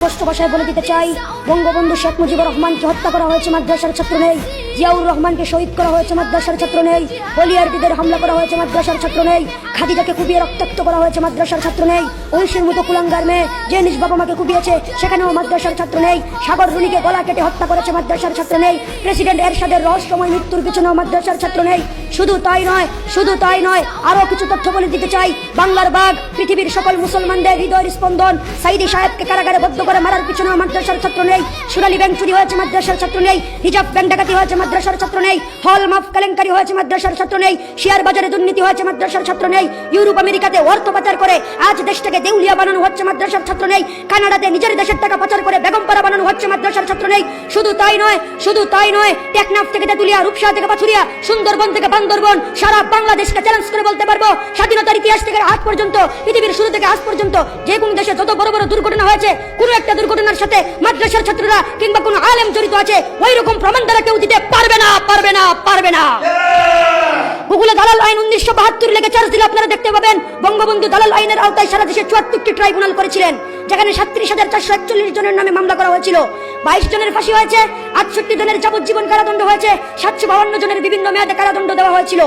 স্পষ্ট ভাষায় বলে দিতে চাই, বঙ্গবন্ধু শেখ মুজিবুর রহমানকে হত্যা করা হয়েছে, মাদ্রাসার ছাত্র নেই। জিয়াউর রহমানকে শহীদ করা হয়েছে, মাদ্রাসার ছাত্র নেই। বলিয়ারবিদের হামলা করা হয়েছে, মাদ্রাসার ছাত্র নেই। খাদিজাকে কুপিয়ে রক্তাক্ত করা হয়েছে, মাদ্রাসার ছাত্র নেই। ঐশীর মতো কুলাঙ্গার মেয়ে যে নিজ বাবা মাকে কুপিয়েছে, সেখানেও মাদ্রাসার ছাত্র নেই। সাগর রুনিকে গলা কেটে হত্যা করেছে, মাদ্রাসার ছাত্র নেই। প্রেসিডেন্ট এরশাদের রহস্যময় মৃত্যুর পিছনেও মাদ্রাসার ছাত্র নেই। শুধু তাই নয়, শুধু তাই নয় আরও কিছু তথ্য বলে দিতে চাই। বাংলার বাঘ, পৃথিবীর সকল মুসলমানদের হৃদয়ের স্পন্দন। সাইদি সাহেবকে কারাগারে বদ্ধ করে মারার পিছনেও মাদ্রাসার ছাত্র নেই। সুরালি ব্যাংক চুরি হয়েছে, মাদ্রাসার ছাত্র নেই। হিজাব, ব্যাংক ডাকাতি হয়েছে, মাদ্রাসার ছাত্র নেই। হল, মাফ, কেলেঙ্কারি হয়েছে, মাদ্রাসার ছাত্র নেই। শেয়ার বাজারে দুর্নীতি হয়েছে, মাদ্রাসার ছাত্র নেই। ইউরোপ, আমেরিকাতে অর্থ পাচার করে। আজ দেশটাকে দেউলিয়া বানানো হচ্ছে, মাদ্রাসার ছাত্র নেই। কানাডাতে নিজের দেশের টাকা পাচার করে বেগমপাড়া বানানো হচ্ছে, মাদ্রাসার ছাত্র নেই। শুধু তাই নয়, শুধু তাই নয়, টেকনাফ থেকে তেতুলিয়া, রূপসা থেকে পাথুরিয়া, সুন্দরবন থেকে বান্দরবন, সারা বাংলাদেশকে চ্যালেঞ্জ করে বলতে পারব, স্বাধীনতার ইতিহাস থেকে আজ পর্যন্ত, পৃথিবীর শুরু থেকে আজ পর্যন্ত যে কোন দেশে যত বড় বড় দুর্ঘটনা হয়েছে, কোনো একটা দুর্ঘটনার সাথে মাদ্রাসার ছাত্ররা কিংবা কোনো আলেম জড়িত আছে ওই রকম প্রমাণ দ্বারা কেউ দিতে পারবে না পারবে না পারবে না। গুগলে দালাল আইন উনিশশো বাহাত্তর লেগে চার্জ দিলে আপনারা দেখতে পাবেন। বঙ্গবন্ধু দালাল আইনের আওতায় সারা দেশে চুয়াত্তরটি ট্রাইব্যুনাল করেছিলেন। যেখানে সাতত্রিশ হাজার চারশো একচল্লিশ জনের নামে মামলা করা হয়েছিল। বাইশ জনের ফাঁসি হয়েছে, আটষট্টি জনের যাবজ্জীবন কারাদণ্ড হয়েছে, সাতশো বাহান্ন জনের বিভিন্ন মেয়াদে কারাদণ্ড দেওয়া হয়েছিল।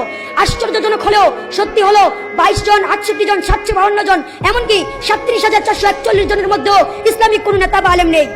আশ্চর্যজনক হলেও সত্যি হলো, বাইশ জন, আটষট্টি জন, সাতশো বাহান্ন জন, এমনকি সাতত্রিশ হাজার চারশো একচল্লিশ জনের মধ্যেও ইসলামিক কোনো নেতা বা আলেম নেই।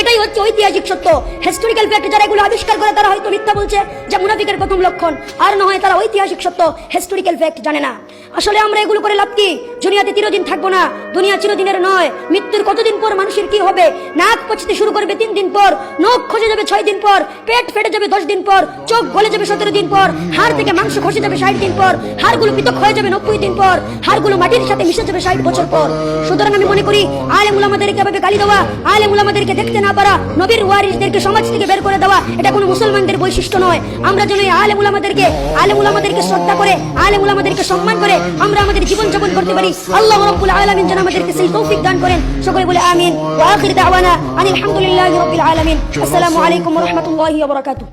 এটাই হচ্ছে ঐতিহাসিক সত্য। হিস্টোরিক্যাল ফ্যাক্ট যারা এগুলো আবিষ্কার করে, তারা হয়তো মিথ্যা বলছে যা মুনাফিকের প্রথম লক্ষণ। আর না হয় তারা ঐতিহাসিক সত্য হিস্টোরিক্যাল ফ্যাক্ট জানে না। আসলে আমরা এগুলো করে লাভ কি? দুনিয়াতে চিরদিন থাকব না, দুনিয়া চিরদিনের নয়। মৃত্যুর কতদিন পর মানুষের কি হবে? নাক পচতে শুরু করবে তিন দিন পর, নখ খসে যাবে ছয় দিন পর, পেট ফেটে যাবে দশ দিন পর, চোখ গলে যাবে সতেরো দিন পর, হাড় থেকে মাংস খসে যাবে ষাট দিন পর, হাড়গুলো পৃথক হয়ে যাবে নব্বই দিন পর, হাড়গুলো মাটির সাথে মিশে যাবে ষাট বছর পর। সুতরাং আমি মনে করি আলে মুলামাদেরকে এভাবে গালি দেওয়া আলে মুলামাদেরকে দেখতে না পারা, নবীর ওয়ারিসদেরকে সমাজ থেকে বের করে দেওয়া, এটা কোনো মুসলমানদের বৈশিষ্ট্য নয়। আমরা যেন এই আলে মুলামাদেরকে আলে মুলামাদেরকে শ্রদ্ধা করে আলে মুলামাদেরকে সম্মান করে, আমরা আমাদের জীবন যাপন করতে পারি আল্লাহ রাব্বুল আলামিন যেন আমাদেরকে সেই তৌফিক দান করেন। সকলে বলে আমিন। ওয়া আখির দাওয়ানা আনিল হামদুলিল্লাহি রাব্বিল আলামিন। আসসালামু আলাইকুম ওয়া রাহমাতুল্লাহি ওয়া বারাকাতুহু।